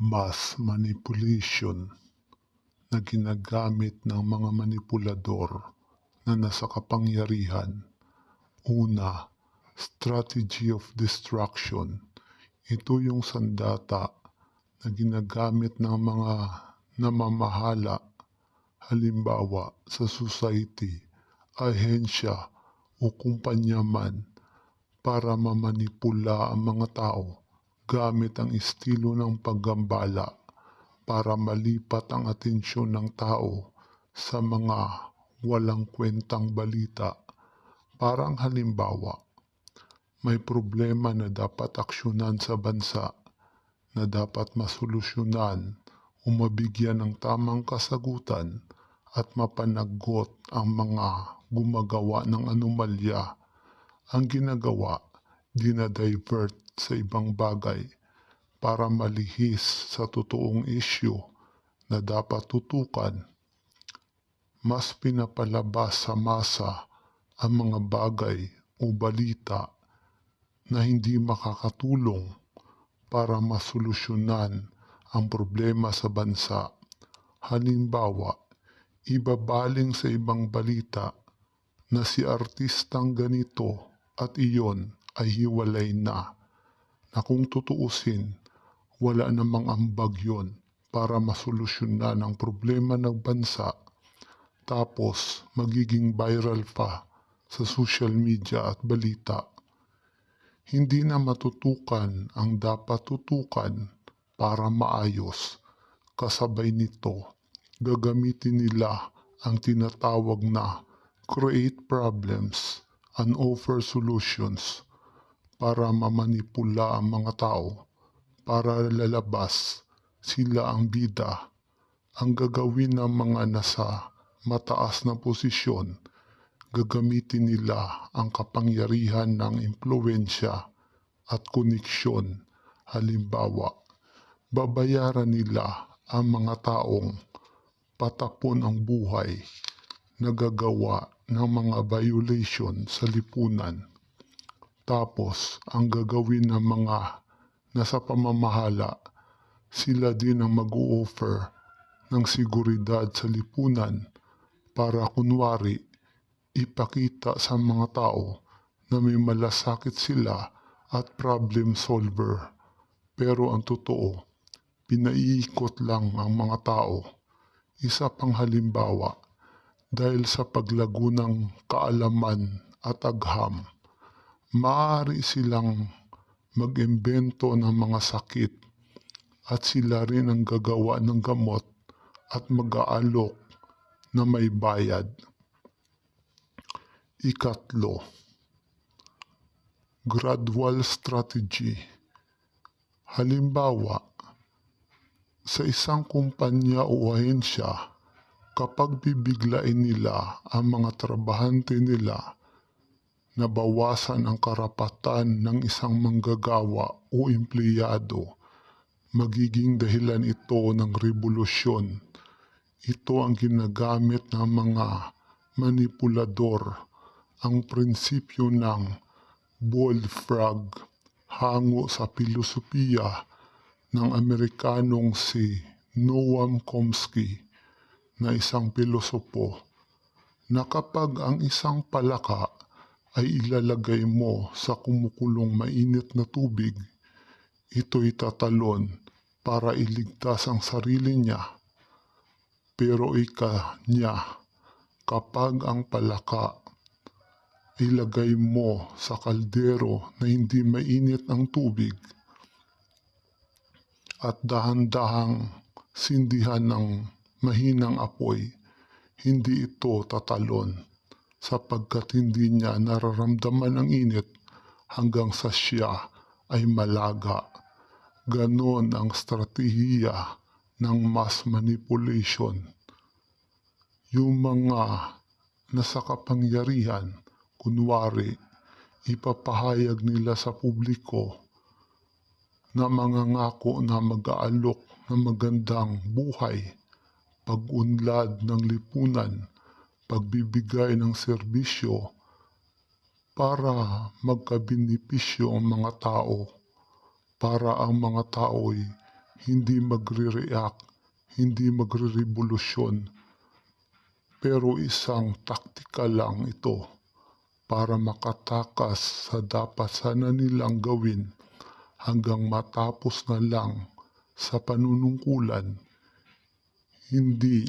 mass manipulation na ginagamit ng mga manipulador na nasa kapangyarihan. Una, strategy of destruction. Ito yung sandata na ginagamit ng mga namamahala, halimbawa sa society, ahensya o kumpanya man para mamanipula ang mga tao gamit ang estilo ng paggambala para malipat ang atensyon ng tao sa mga walang kwentang balita. Parang halimbawa, may problema na dapat aksyonan sa bansa na dapat masolusyonan o mabigyan ng tamang kasagutan at mapanagot ang mga gumagawa ng anomalya. Ang ginagawa, dinadivert sa ibang bagay para malihis sa totoong isyu na dapat tutukan. Mas pinapalabas sa masa ang mga bagay o balita na hindi makakatulong para masolusyonan ang problema sa bansa. Halimbawa, ibabaling sa ibang balita na si artistang ganito at iyon ay hiwalay na na kung tutuusin, wala namang ambag yon para masolusyonan ang problema ng bansa tapos magiging viral pa sa social media at balita. Hindi na matutukan ang dapat tutukan para maayos. Kasabay nito, gagamitin nila ang tinatawag na create problems and offer solutions para mamanipula ang mga tao, para lalabas sila ang bida, ang gagawin ng mga nasa mataas na posisyon, gagamitin nila ang kapangyarihan ng impluensya at koneksyon. Halimbawa, babayaran nila ang mga taong patapon ang buhay nagagawa ng mga violation sa lipunan tapos, ang gagawin ng mga nasa pamamahala, sila din ang mag-o-offer ng seguridad sa lipunan para kunwari ipakita sa mga tao na may malasakit sila at problem solver. Pero ang totoo, pinaiikot lang ang mga tao. Isa pang halimbawa, dahil sa paglago ng kaalaman at agham, maaari silang mag-imbento ng mga sakit at sila rin ang gagawa ng gamot at mag-aalok na may bayad. Ikatlo, gradual strategy. Halimbawa, sa isang kumpanya o ahensya, kapag bibiglain nila ang mga trabahante nila nabawasan ang karapatan ng isang manggagawa o empleyado. Magiging dahilan ito ng revolusyon. Ito ang ginagamit ng mga manipulador, ang prinsipyo ng bullfrog hango sa filosofiya ng Amerikanong si Noam Chomsky na isang pilosopo na kapag ang isang palaka ay ilalagay mo sa kumukulong mainit na tubig, ito'y tatalon para iligtas ang sarili niya. Pero ika niya, kapag ang palaka ilagay mo sa kaldero na hindi mainit ang tubig. At dahan-dahang sindihan ng mahinang apoy, hindi ito tatalon sapagkat hindi niya nararamdaman ang init hanggang sa siya ay malaga. Ganon ang strategiya ng mass manipulation. Yung mga nasa kapangyarihan, kunwari, ipapahayag nila sa publiko na mga ngako na mag-aalok ng magandang buhay, pag-unlad ng lipunan, pagbibigay ng serbisyo para magkabinipisyo ang mga tao, para ang mga tao'y hindi magre-react, hindi magre-revolusyon. Pero isang taktika lang ito para makatakas sa dapat sana nilang gawin hanggang matapos na lang sa panunungkulan. Hindi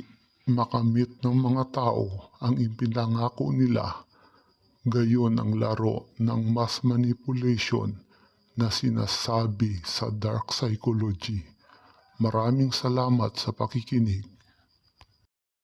makamit ng mga tao ang ipinangako nila. Gayon ang laro ng mass manipulation na sinasabi sa dark psychology. Maraming salamat sa pakikinig.